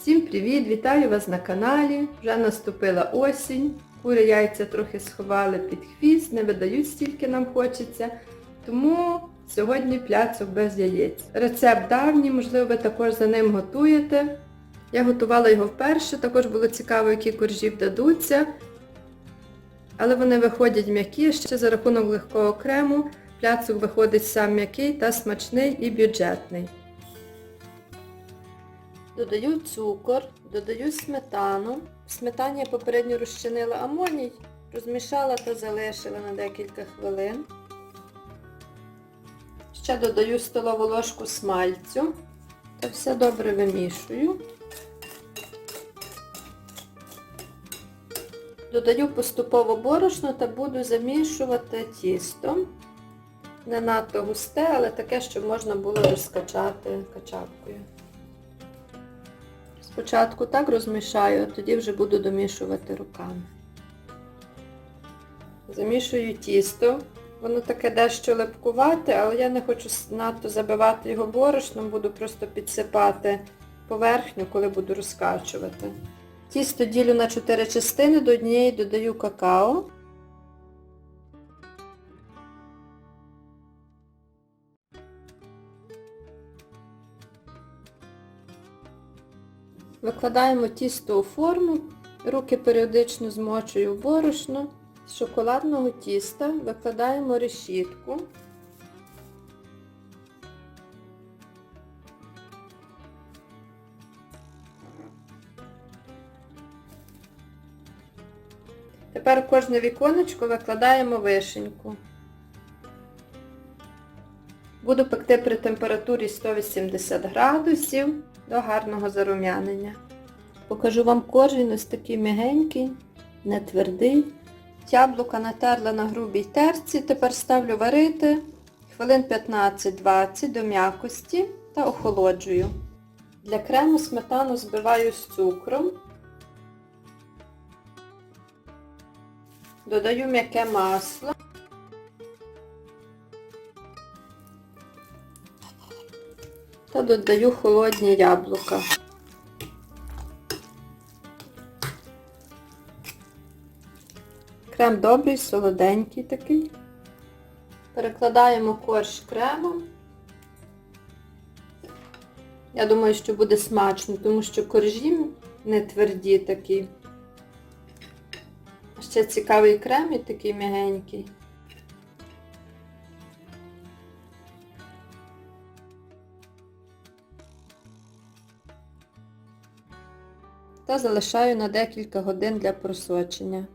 Всім привіт! Вітаю вас на каналі. Вже наступила осінь. Кури яйця трохи сховали під хвіст, не видають стільки нам хочеться. Тому сьогодні пляцок без яєць. Рецепт давній, можливо, ви також за ним готуєте. Я готувала його вперше, також було цікаво, які коржі вдадуться. Але вони виходять м'які, ще за рахунок легкого крему. Пляцок виходить сам м'який та смачний і бюджетний. Додаю цукор, додаю сметану. В сметані я попередньо розчинила амоній, розмішала та залишила на декілька хвилин. Ще додаю столову ложку смальцю та все добре вимішую. Додаю поступово борошно та буду замішувати тісто. Не надто густе, але таке, щоб можна було розкачати качапкою. Спочатку так розмішаю, а тоді вже буду домішувати руками. Замішую тісто. Воно таке дещо липкувате, але я не хочу надто забивати його борошном, буду просто підсипати поверхню, коли буду розкачувати. Тісто ділю на 4 частини, до однієї додаю какао. Викладаємо тісто у форму, руки періодично змочую борошно. З шоколадного тіста викладаємо решітку. Тепер в кожне віконечко викладаємо вишеньку. Буду пекти при температурі 180 градусів до гарного зарум'янення. Покажу вам коржін ось такий м'ягенький, не твердий. Яблука натерла на грубій терці, тепер ставлю варити хвилин 15-20 до м'якості та охолоджую. Для крему сметану збиваю з цукром. Додаю м'яке масло. Та додаю холодні яблука. Крем добрий, солоденький такий. Перекладаємо корж кремом. Я думаю, що буде смачно, тому що коржі не тверді такі. Ще цікавий крем і такий м'ягенький. Та залишаю на декілька годин для просочення.